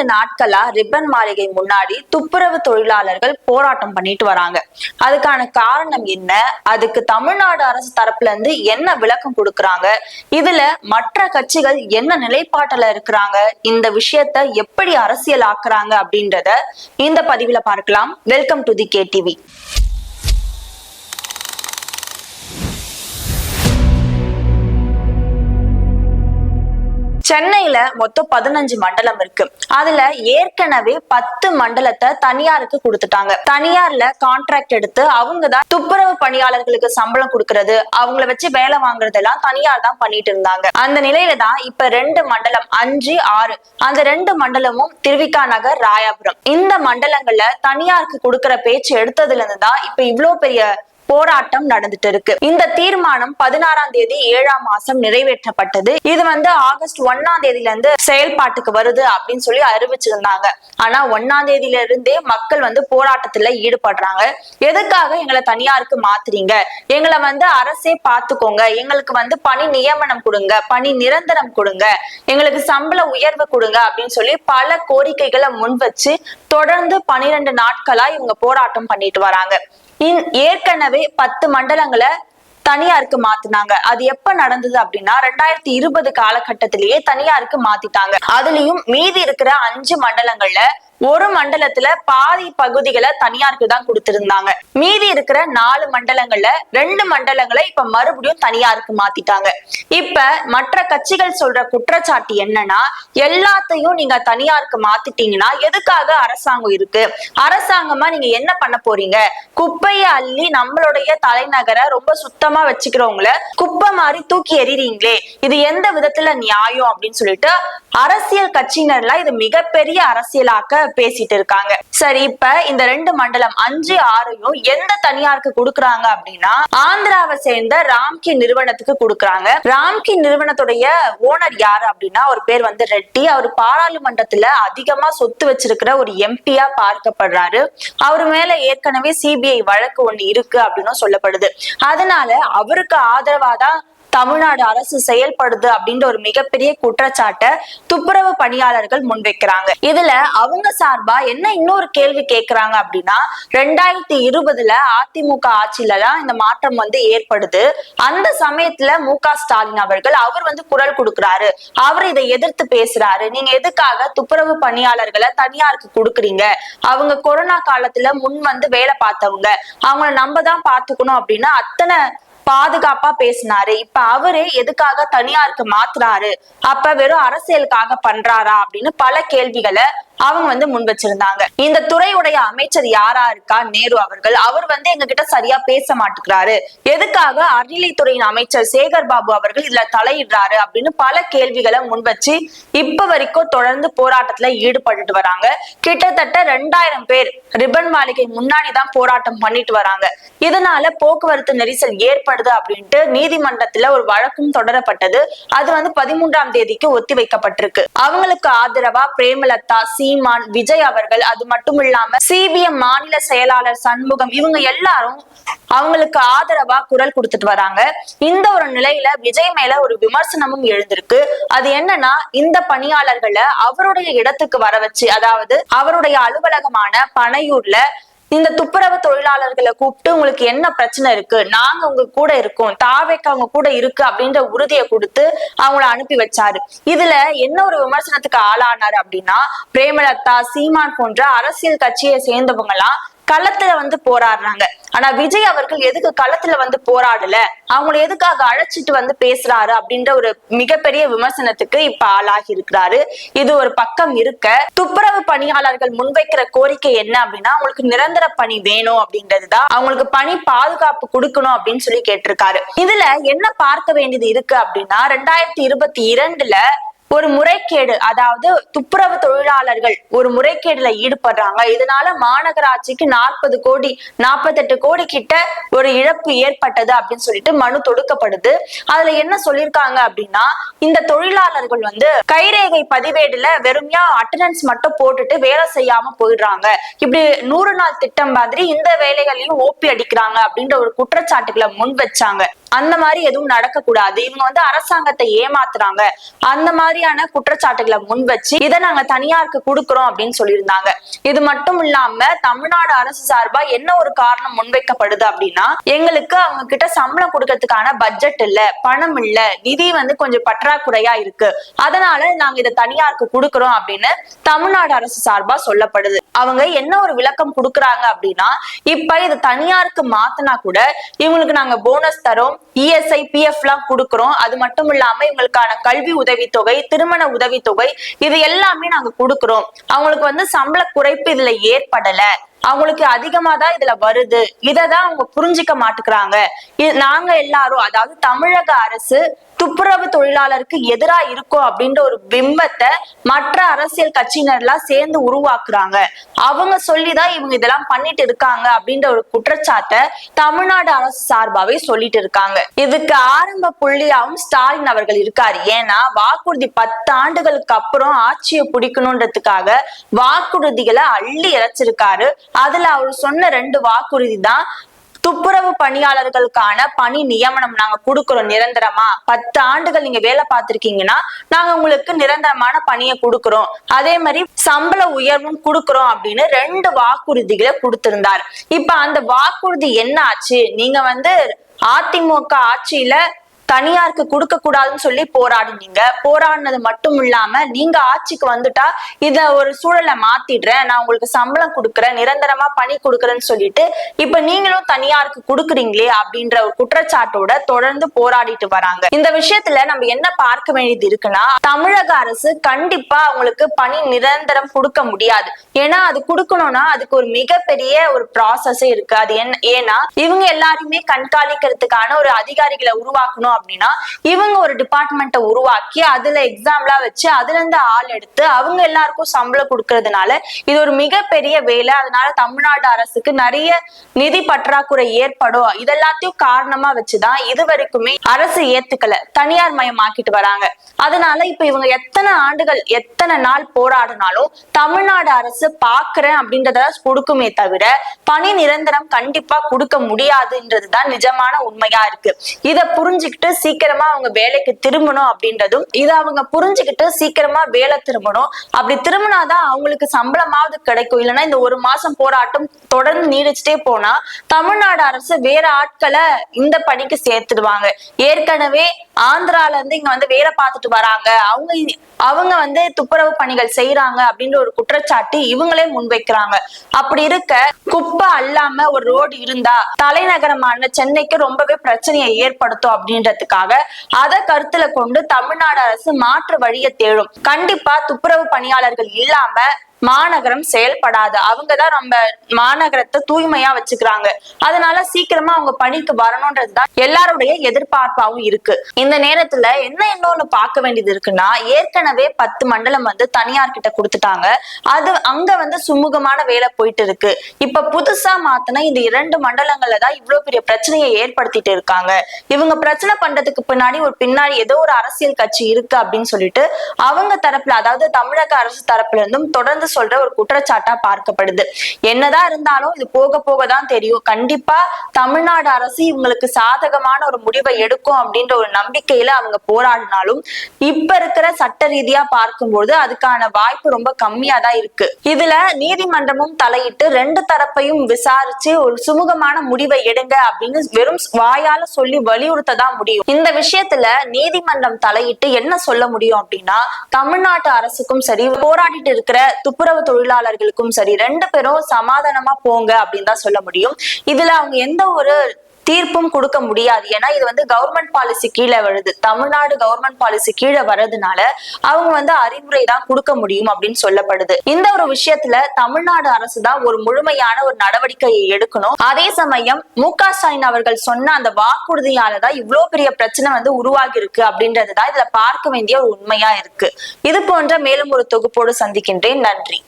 இரண்டு நாட்களா ரிப்பன் மாளிகை முன்னாடி துப்புரவு தொழிலாளர்கள் போராட்டம் பண்ணிட்டு வராங்க. அதுக்கான காரணம் என்ன? அதுக்கு தமிழ்நாடு அரசு தரப்புல இருந்து என்ன விளக்கம் கொடுக்கறாங்க? இதுல மற்ற கட்சிகள் என்ன நிலைப்பாட்டுல இருக்கிறாங்க? இந்த விஷயத்த எப்படி அரசியல் ஆக்குறாங்க அப்படின்றத இந்த பதிவுல பார்க்கலாம். Welcome to the K TV சென்னையில மொத்தம் பதினஞ்சு மண்டலம் இருக்கு. அதுல ஏற்கனவே பத்து மண்டலத்தை தனியாருக்கு கொடுத்துட்டாங்க. தனியார்ல கான்ட்ராக்ட் எடுத்து அவங்க தான் துப்புரவு பணியாளர்களுக்கு சம்பளம் கொடுக்கறது அவங்கள வச்சு வேலை வாங்குறதெல்லாம் தனியார் தான் பண்ணிட்டு இருந்தாங்க. அந்த நிலையில தான் இப்ப ரெண்டு மண்டலம் அஞ்சு ஆறு அந்த ரெண்டு மண்டலமும் திருவிக்கா நகர் ராயாபுரம். இந்த மண்டலங்கள்ல தனியாருக்கு கொடுக்கற பேச்சு எடுத்ததுல இருந்து தான் இப்ப இவ்வளவு பெரிய போராட்டம் நடந்துட்டு இருக்கு. இந்த தீர்மானம் பதினாறாம் தேதி ஏழாம் மாசம் நிறைவேற்றப்பட்டது. இது வந்து ஆகஸ்ட் ஒன்னாம் தேதியில இருந்து செயல்பாட்டுக்கு வருது அப்படின்னு சொல்லி அறிவிச்சிருந்தாங்க. ஆனா ஒன்னாம் தேதியில இருந்தே மக்கள் வந்து போராட்டத்துல ஈடுபடுறாங்க. எதுக்காக எங்களை தனியாருக்கு மாத்துறீங்க? எங்களை வந்து அரசே பாத்துக்கோங்க. எங்களுக்கு வந்து பணி நியமனம் கொடுங்க. பணி நிரந்தரம் கொடுங்க. எங்களுக்கு சம்பள உயர்வு கொடுங்க அப்படின்னு சொல்லி பல கோரிக்கைகளை முன் வச்சு தொடர்ந்து பனிரெண்டு நாட்களா இவங்க போராட்டம் பண்ணிட்டு வராங்க. ஏற்கனவே பத்து மண்டலங்களை தனியாருக்கு மாத்தினாங்க. அது எப்ப நடந்தது அப்படின்னா ரெண்டாயிரத்தி இருபது காலகட்டத்திலேயே தனியாருக்கு மாத்திட்டாங்க. அதுலயும் மீதி இருக்கிற அஞ்சு மண்டலங்கள்ல ஒரு மண்டலத்துல பாதி பகுதிகளை தனியாருக்கு தான் கொடுத்திருந்தாங்க. மீதி இருக்கிற நாலு மண்டலங்கள்ல ரெண்டு மண்டலங்களை இப்ப மறுபடியும் தனியாருக்கு மாத்திட்டாங்க. இப்ப மற்ற கட்சிகள் சொல்ற குற்றச்சாட்டு என்னன்னா எல்லாத்தையும் நீங்க தனியாருக்கு மாத்திட்டீங்கன்னா எதுக்காக அரசாங்கம் இருக்கு? அரசாங்கமா நீங்க என்ன பண்ண போறீங்க? குப்பையை அள்ளி நம்மளுடைய தலைநகரை ரொம்ப சுத்தமா வச்சுக்கிறவங்கள குப்பை மாதிரி தூக்கி எறிறீங்களே இது எந்த விதத்துல நியாயம் அப்படின்னு சொல்லிட்டு அரசியல் கட்சியினர்லாம் இது மிகப்பெரிய அரசியலாக்க பேசிட்டு இருக்காங்க. சரி இப்ப இந்த ரெண்டு மண்டலம் அஞ்சு ஆறையும் எந்த தனியாருக்கு கொடுக்குறாங்க அப்படின்னா ஆந்திராவை சேர்ந்த ராம்கி நிறுவனத்துக்கு கொடுக்குறாங்க. ராம்கி நிறுவனத்துடைய ஓனர் யாரு அப்படின்னா ஒரு பேர் வந்து ரெட்டி. அவர் பாராளுமன்றத்துல அதிகமா சொத்து வச்சிருக்கிற ஒரு எம்பியா பார்க்கப்படுறாரு. அவர் மேல ஏற்கனவே சிபிஐ வழக்கு ஒண்ணு இருக்கு அப்படின்னு சொல்லப்படுது. அதனால அவருக்கு ஆதரவாதான் தமிழ்நாடு அரசு செயல்படுது அப்படின்ற ஒரு மிகப்பெரிய குற்றச்சாட்டை துப்புரவு பணியாளர்கள் முன்வைக்கிறாங்க. இதுல அவங்க சார்பா என்ன இன்னொரு கேள்வி கேட்கிறாங்க அப்படின்னா ரெண்டாயிரத்தி இருபதுல அதிமுக ஆட்சியில தான் இந்த மாற்றம் வந்து ஏற்படுது. அந்த சமயத்துல மு க ஸ்டாலின் அவர்கள் அவர் வந்து குரல் கொடுக்கிறாரு. அவர் இதை எதிர்த்து பேசுறாரு. நீங்க எதுக்காக துப்புரவு பணியாளர்களை தனியாருக்கு கொடுக்குறீங்க? அவங்க கொரோனா காலத்துல முன் வந்து வேலை பார்த்தவங்க. அவங்கள நம்ம தான் பாத்துக்கணும் அப்படின்னா அத்தனை பாதுகாப்பா பேசினாரு. இப்ப அவரே எதுக்காக தனியாருக்கு மாத்துறாரு? அப்ப வெறும் அரசியலுக்காக பண்றாரா? அப்படின்னு பல கேள்விகளை அவங்க வந்து முன் வச்சிருந்தாங்க. இந்த துறையுடைய அமைச்சர் யாரா இருக்கா? நேரு அவர்கள். அவர் வந்து எங்க கிட்ட சரியா பேச மாட்டேங்கிறாரு. எதுக்காக அறநிலைத்துறையின் அமைச்சர் சேகர் பாபு அவர்கள் இதுல தலையிடுறாரு அப்படின்னு பல கேள்விகளை முன் வச்சு இப்ப வரைக்கும் தொடர்ந்து போராட்டத்துல ஈடுபட்டு வராங்க. கிட்டத்தட்ட ரெண்டாயிரம் பேர் ரிபன் மாளிகை முன்னாடி தான் போராட்டம் பண்ணிட்டு வராங்க. இதனால போக்குவரத்து நெரிசல் ஏற்படுது அப்படின்ட்டு நீதிமன்றத்துல ஒரு வழக்கும் தொடரப்பட்டது. அது வந்து பதிமூன்றாம் தேதிக்கு ஒத்தி வைக்கப்பட்டிருக்கு. அவங்களுக்கு ஆதரவா பிரேமலதா சி. சீமான் விஜய் அவர்கள் அது மட்டும் இல்லாம சிபிஎம் மாநில செயலாளர் சண்முகம் இவங்க எல்லாரும் அவங்களுக்கு ஆதரவா குரல் கொடுத்துட்டு வராங்க. இந்த ஒரு நிலையில விஜய் மேல ஒரு விமர்சனமும் எழுந்திருக்கு. அது என்னன்னா இந்த பணியாளர்களை அவருடைய இடத்துக்கு வர வச்சு அதாவது அவருடைய அலுவலகமான பனையூர்ல இந்த துப்புரவு தொழிலாளர்களை கூப்பிட்டு உங்களுக்கு என்ன பிரச்சனை இருக்கு? நாங்க உங்க கூட இருக்கோம். தாவேக்கு அவங்க கூட இருக்கு அப்படின்ற உறுதியை கொடுத்து அவங்கள அனுப்பி வச்சாரு. இதுல என்ன ஒரு விமர்சனத்துக்கு ஆளானாரு அப்படின்னா பிரேமலதா சீமான் போன்ற அரசியல் கட்சியை சேர்ந்தவங்க எல்லாம் களத்துல வந்து போராடுறாங்க. ஆனா விஜய் அவர்கள் எதுக்கு களத்துல வந்து போராடல? அவங்கள எதுக்காக அழைச்சிட்டு வந்து பேசுறாரு அப்படின்ற ஒரு மிகப்பெரிய விமர்சனத்துக்கு இப்ப ஆளாகி இருக்கிறாரு. இது ஒரு பக்கம் இருக்க. துப்புரவு பணியாளர்கள் முன்வைக்கிற கோரிக்கை என்ன அப்படின்னா அவங்களுக்கு நிரந்தர பணி வேணும் அப்படின்றதுதான். அவங்களுக்கு பணி பாதுகாப்பு கொடுக்கணும் அப்படின்னு சொல்லி கேட்டிருக்காரு. இதுல என்ன பார்க்க வேண்டியது இருக்கு அப்படின்னா ரெண்டாயிரத்தி இருபத்தி இரண்டுல ஒரு முறைகேடு அதாவது துப்புரவு தொழிலாளர்கள் ஒரு முறைகேடுல ஈடுபடுறாங்க. இதனால மாநகராட்சிக்கு நாற்பது கோடி நாற்பத்தெட்டு கோடி கிட்ட ஒரு இழப்பு ஏற்பட்டது அப்படின்னு சொல்லிட்டு மனு தொடுக்கப்படுது. அதுல என்ன சொல்லியிருக்காங்க அப்படின்னா இந்த தொழிலாளர்கள் வந்து கைரேகை பதிவேடுல வெறுமையா அட்டண்டன்ஸ் மட்டும் போட்டுட்டு வேலை செய்யாம போயிடுறாங்க. இப்படி நூறு நாள் திட்டம் மாதிரி இந்த வேலைகளையும் ஓப்பி அடிக்கிறாங்க அப்படின்ற ஒரு குற்றச்சாட்டுகளை முன் வச்சாங்க. அந்த மாதிரி எதுவும் நடக்கக்கூடாது. இவங்க வந்து அரசாங்கத்தை ஏமாத்துறாங்க. அந்த மாதிரி மாதிரியான குற்றச்சாட்டுகளை முன் வச்சு இதை நாங்க தனியாருக்கு கொடுக்கறோம் அப்படின்னு சொல்லியிருந்தாங்க. இது மட்டும் இல்லாம தமிழ்நாடு அரசு சார்பா என்ன ஒரு காரணம் முன்வைக்கப்படுது அப்படின்னா எங்களுக்கு அவங்க கிட்ட சம்பளம் கொடுக்கறதுக்கான பட்ஜெட் இல்ல பணம் இல்ல நிதி வந்து கொஞ்சம் பற்றாக்குறையா இருக்கு. அதனால நாங்க இதை தனியாருக்கு கொடுக்கறோம் அப்படின்னு தமிழ்நாடு அரசு சார்பா சொல்லப்படுது. அவங்க என்ன ஒரு விளக்கம் கொடுக்கறாங்க அப்படின்னா இப்ப இது தனியாருக்கு மாத்தினா கூட இவங்களுக்கு நாங்க போனஸ் தரோம் இஎஸ்ஐ பிஎஃப் எல்லாம் கொடுக்கறோம். அது மட்டும் இல்லாம இவங்களுக்கான கல்வி உதவித்தொகை திருமண உதவித்தொகை இது எல்லாமே நாங்க கொடுக்கறோம். அவங்களுக்கு வந்து சம்பள குறைப்பு இதுல ஏற்படல. அவங்களுக்கு அதிகமா தான் இதுல வருது. இததான் அவங்க புரிஞ்சுக்க மாட்டுக்கிறாங்க. இது நாங்க எல்லாரும் அதாவது தமிழக அரசு துப்புரவு தொழிலாளருக்கு எதிரா இருக்கும் அப்படின்ற ஒரு பிம்பத்தை மற்ற அரசியல் கட்சியினர்லாம் சேர்ந்து உருவாக்குறாங்க. அவங்க சொல்லிதான் இவங்க இதெல்லாம் பண்ணிட்டு இருக்காங்க அப்படின்ற ஒரு குற்றச்சாட்டை தமிழ்நாடு அரசு சார்பாவே சொல்லிட்டு இருக்காங்க. இதுக்கு ஆரம்ப புள்ளியாவும் ஸ்டாலின் அவர்கள் இருக்காரு. ஏன்னா வாக்குறுதி பத்து ஆண்டுகளுக்கு அப்புறம் ஆட்சியை பிடிக்கணும்ன்றதுக்காக வாக்குறுதிகளை அள்ளி இறைச்சிருக்காரு. அதுல அவர் சொன்ன ரெண்டு வாக்குறுதி தான் துப்புரவு பணியாளர்களுக்கான பணி நியமனம் நாங்க கொடுக்கிறோம் நிரந்தரமா. பத்து ஆண்டுகள் நீங்க வேலை பார்த்திருக்கீங்கன்னா நாங்க உங்களுக்கு நிரந்தரமான பணியை கொடுக்கிறோம். அதே மாதிரி சம்பள உயர்வும் கொடுக்கிறோம் அப்படின்னு ரெண்டு வாக்குறுதிகளை கொடுத்திருந்தார். இப்ப அந்த வாக்குறுதி என்ன ஆச்சு? நீங்க வந்து அதிமுக ஆட்சியில தனியாருக்கு கொடுக்க கூடாதுன்னு சொல்லி போராடினீங்க. போராடினது மட்டும் இல்லாம நீங்க ஆட்சிக்கு வந்துட்டா இத ஒரு சூழலை மாத்திடுறேன். நான் உங்களுக்கு சம்பளம் கொடுக்குறேன். நிரந்தரமா பணி கொடுக்குறேன்னு சொல்லிட்டு இப்ப நீங்களும் தனியாருக்கு கொடுக்குறீங்களே அப்படின்ற ஒரு குற்றச்சாட்டோட தொடர்ந்து போராடிட்டு வராங்க. இந்த விஷயத்துல நம்ம என்ன பார்க்க வேண்டியது இருக்குன்னா தமிழக அரசு கண்டிப்பா அவங்களுக்கு பணி நிரந்தரம் கொடுக்க முடியாது. ஏன்னா அது கொடுக்கணும்னா அதுக்கு ஒரு மிகப்பெரிய ஒரு ப்ராசஸே இருக்கு. அது என்ன ஏன்னா இவங்க எல்லாருமே கண்காணிக்கிறதுக்கான ஒரு அதிகாரிகளை உருவாக்கணும் அப்படின்னா இவங்க ஒரு டிபார்ட்மெண்ட்டை உருவாக்கி அதுல எக்ஸாம்லாம் வச்சு அதுல இருந்து ஆள் எடுத்து அவங்க எல்லாருக்கும் சம்பளம் கொடுக்கறதுனால இது ஒரு மிகப்பெரிய வேலை. அதனால தமிழ்நாடு அரசுக்கு நிறைய நிதி பற்றாக்குறை ஏற்படும். இதெல்லாத்தையும் காரணமா வச்சுதான் இது வரைக்குமே அரசு ஏத்துக்கல. தனியார் மயமாக்கிட்டு வராங்க. அதனால இப்ப இவங்க எத்தனை ஆண்டுகள் எத்தனை நாள் போராடினாலும் தமிழ்நாடு அரசு பாக்குறேன் அப்படின்றத கொடுக்குமே தவிர பணி நிரந்தரம் கண்டிப்பா கொடுக்க முடியாதுன்றதுதான் நிஜமான உண்மையா இருக்கு. இத புரிஞ்சுக்கிட்டு சீக்கிரமா அவங்க வேலைக்கு திரும்பணும் அப்படின்றதும் இதை அவங்க புரிஞ்சுக்கிட்டு சீக்கிரமா வேலை திரும்பணும். அப்படி திரும்பினாதான் அவங்களுக்கு சம்பளமாவது கிடைக்கும். இல்லைன்னா இந்த ஒரு மாசம் போராட்டம் தொடர்ந்து நீடிச்சுட்டே போனா தமிழ்நாடு அரசு வேற ஆட்களை இந்த பணிக்கு சேர்த்துடுவாங்க. ஏற்கனவே ஆந்திரால இருந்து இங்க வந்து வேலை பார்த்துட்டு வராங்க. அவங்க அவங்க வந்து துப்புரவு பணிகள் செய்யறாங்க அப்படின்ற ஒரு குற்றச்சாட்டு இவங்களே முன்வைக்கிறாங்க. அப்படி இருக்க குப்பை அல்லாம ஒரு ரோடு இருந்தா தலைநகரமான சென்னைக்கு ரொம்பவே பிரச்சனையை ஏற்படுத்தும் அப்படின்ற அப்படின்றதுக்காக அதை கருத்துல கொண்டு தமிழ்நாடு அரசு மாற்று வழியை தேடும். கண்டிப்பா துப்புரவு பணியாளர்கள் இல்லாம மாநகரம் செயல்படாது. அவங்கதான் நம்ம மாநகரத்தை தூய்மையா வச்சுக்கிறாங்க. அதனால சீக்கிரமா அவங்க பணிக்கு வரணும்ன்றதுதான் எல்லாருடைய எதிர்பார்ப்பாவும் இருக்கு. இந்த நேரத்துல என்ன இன்னொன்னு பார்க்க வேண்டியது இருக்குன்னா ஏற்கனவே பத்து மண்டலம் வந்து தனியார் கிட்ட கொடுத்துட்டாங்க. அது அங்க வந்து சுமூகமான வேலை போயிட்டு இருக்கு. இப்ப புதுசா மாத்தின இந்த இரண்டு மண்டலங்கள்ல தான் இவ்வளவு பெரிய பிரச்சனையை ஏற்படுத்திட்டு இருக்காங்க. இவங்க பிரச்சனை பண்றதுக்கு பின்னாடி ஒரு பின்னாடி ஏதோ ஒரு அரசியல் கட்சி இருக்கு அப்படின்னு சொல்லிட்டு அவங்க தரப்புல அதாவது தமிழக அரசு தரப்புல இருந்தும் தொடர்ந்து சொல்ற ஒரு குற்றச்சாட்டா பார்க்கப்படுது. என்னதான் இருந்தாலும் இது போக போக தான் தெரியும். கண்டிப்பா தமிழ்நாடு அரசு இவங்களுக்கு சாதகமான ஒரு முடிவை எடுக்கும் அப்படின்ற ஒரு நம்பிக்கையில அவங்க போராடினாலும் இப்ப இருக்கிற சட்ட ரீதியா பார்க்கும்போது அதுக்கான வாய்ப்பு ரொம்ப கம்மியா தான் இருக்கு. இதுல நீதிமன்றமும் தலையிட்டு ரெண்டு தரப்பையும் விசாரிச்சு ஒரு சுமூகமான முடிவை எடுங்க அப்படின்னு வெறும் வாயால சொல்லி வலியுறுத்த தான் முடியும். இந்த விஷயத்துல நீதிமன்றம் தலையிட்டு என்ன சொல்ல முடியும் அப்படின்னா தமிழ்நாட்டு அரசுக்கும் சரி போராடிட்டு இருக்கிற துப்பு துப்புரவு தொழிலாளர்களுக்கும் சரி ரெண்டு பேரும் சமாதானமா போங்க அப்படின்னு தான் சொல்ல முடியும். இதுல அவங்க எந்த ஒரு தீர்ப்பும் கொடுக்க முடியாது. ஏன்னா இது வந்து கவர்மெண்ட் பாலிசி கீழே வருது. தமிழ்நாடு கவர்மெண்ட் பாலிசி கீழே வர்றதுனால அவங்க வந்து அறிவுரை தான் கொடுக்க முடியும் அப்படின்னு சொல்லப்படுது. இந்த ஒரு விஷயத்துல தமிழ்நாடு அரசு தான் ஒரு முழுமையான ஒரு நடவடிக்கையை எடுக்கணும். அதே சமயம் மு க ஸ்டாலின் அவர்கள் சொன்ன அந்த வாக்குறுதியாலதான் இவ்வளவு பெரிய பிரச்சனை வந்து உருவாகி இருக்கு அப்படின்றது தான் இதுல பார்க்க வேண்டிய ஒரு உண்மையா இருக்கு. இது போன்ற மேலும் ஒரு தொகுப்போடு சந்திக்கின்றேன். நன்றி.